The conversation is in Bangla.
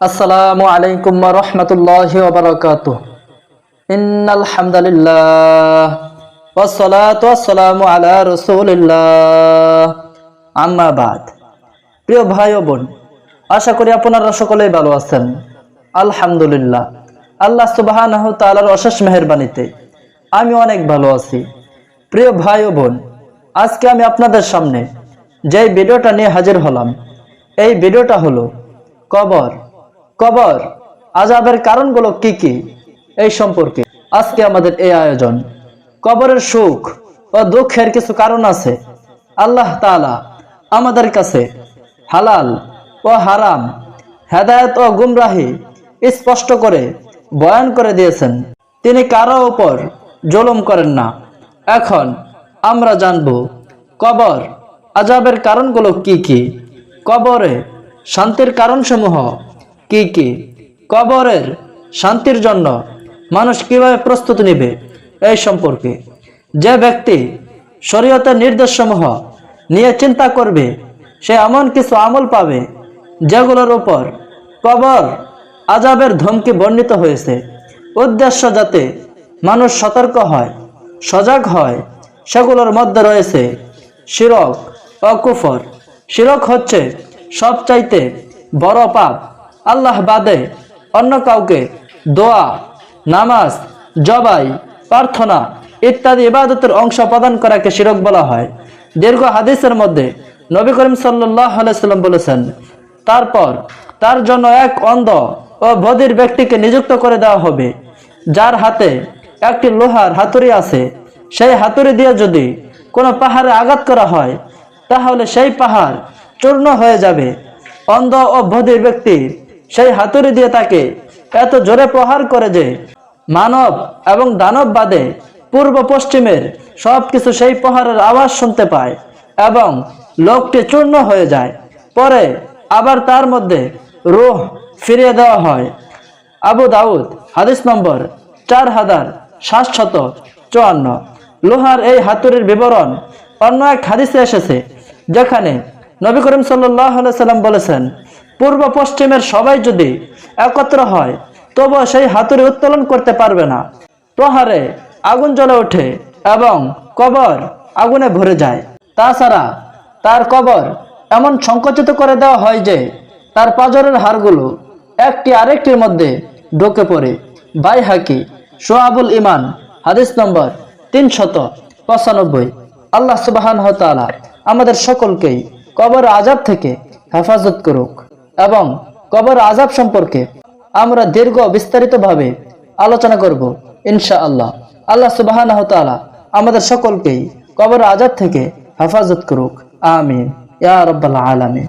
আসসালামু আলাইকুম রহমতুল্লাহ ওবরাকাত ইন্নাল হামদুলিল্লাহ ওয়াসসালাতু ওয়াসসালামু আলা রাসূলিল্লাহ। আম্মা বাদ। প্রিয় ভাই ও বোন, আশা করি আপনারা সকলেই ভালো আছেন। আলহামদুলিল্লাহ। আল্লাহ সুবহানাহ তাআলার অশেষ মেহেরবানিতে আমি অনেক ভালো আছি। প্রিয় ভাই ও বোন, আজকে আমি আপনাদের সামনে যে ভিডিওটা নিয়ে হাজির হলাম, এই ভিডিওটা হলো কবর। কবর আজাবের কারণগুলো কি কি? এই সম্পর্কে আজকে আমাদের এই আয়োজন। কবরের সুখ ও দুঃখের কিছু কারণ আছে। আল্লাহ তাআলা আমাদের কাছে হালাল ও হারাম, হেদায়েত ও গুমরাহি স্পষ্ট করে, বয়ান করে দিয়েছেন। তিনি কারও উপর জুলুম করেন না। এখন আমরা জানব কবর আজাবের কারণগুলো কি কি? কবরে শান্তির কারণসমূহ কি কি? কবরের শান্তির জন্য মানুষ কীভাবে প্রস্তুতি নেবে এই সম্পর্কে? যে ব্যক্তি শরীয়তের নির্দেশসমূহ নিয়ে চিন্তা করবে, সে এমন কিছু আমল পাবে যেগুলোর উপর কবর আজাবের ধমকি বর্ণিত হয়েছে। উদ্দেশ্য যাতে মানুষ সতর্ক হয়, সজাগ হয়, সেগুলোর মধ্যে রয়েছে শিরক অকুফর শিরক হচ্ছে সবচাইতে বড় পাপ আল্লাহ বাদে অন্য কাউকে দোয়া, নামাজ, জবাই, প্রার্থনা ইত্যাদি ইবাদতের অংশ প্রদান করাকে শিরক বলা হয়। দীর্ঘ হাদিসের মধ্যে নবী করিম আলাইসাল্লাম বলেছেন, তারপর তার জন্য এক অন্ধ ও বধির ব্যক্তিকে নিযুক্ত করে দেওয়া হবে, যার হাতে একটি লোহার হাতুড়ি আছে। সেই হাতুড়ি দিয়ে যদি কোনো পাহাড়ে আঘাত করা হয়, তাহলে সেই পাহাড় চূর্ণ হয়ে যাবে। অন্ধ ও বধির ব্যক্তি সেই হাতুড়ি দিয়ে তাকে এত জোরে প্রহার করে যে মানব এবং দানব বাদে পূর্ব পশ্চিমের সবকিছু সেই প্রহারের আওয়াজ শুনতে পায় এবং লোকটি চূর্ণ হয়ে যায়। পরে আবার তার মধ্যে রুহ ফিরিয়ে দেওয়া হয়। আবু দাউদ, হাদিস নম্বর চার হাজার সাতশত চুয়ান্ন। লোহার এই হাতুড়ির বিবরণ অন্য এক হাদিসে এসেছে, যেখানে নবী করিম সাল্লাহ সাল্লাম বলেছেন পূর্ব পশ্চিমের সবাই যদি একত্র হয়, তবুও সেই হাতুড়ি উত্তোলন করতে পারবে না। প্রহারে আগুন জ্বলে ওঠে এবং কবর আগুনে ভরে যায়। তাছাড়া তার কবর এমন সংকুচিত করে দেওয়া হয় যে, তার পাজরের হাড়গুলো একটি আরেকটির মধ্যে ঢুকে পড়ে। বাই হাকি সোহাবুল ইমান হাদিস নম্বর তিনশত পঁচানব্বই। আল্লাহ সুবাহান হতালা আমাদের সকলকেই কবর আজাব থেকে হেফাজত করুক। এবং কবর আজাব সম্পর্কে আমরা দীর্ঘ বিস্তারিতভাবে আলোচনা করব ইনশা আল্লাহ আল্লাহ সুবাহ আমাদের সকলকেই কবর আজাদ থেকে হেফাজত করুক। আমিন। ইয়া রব্বাল আলামিন।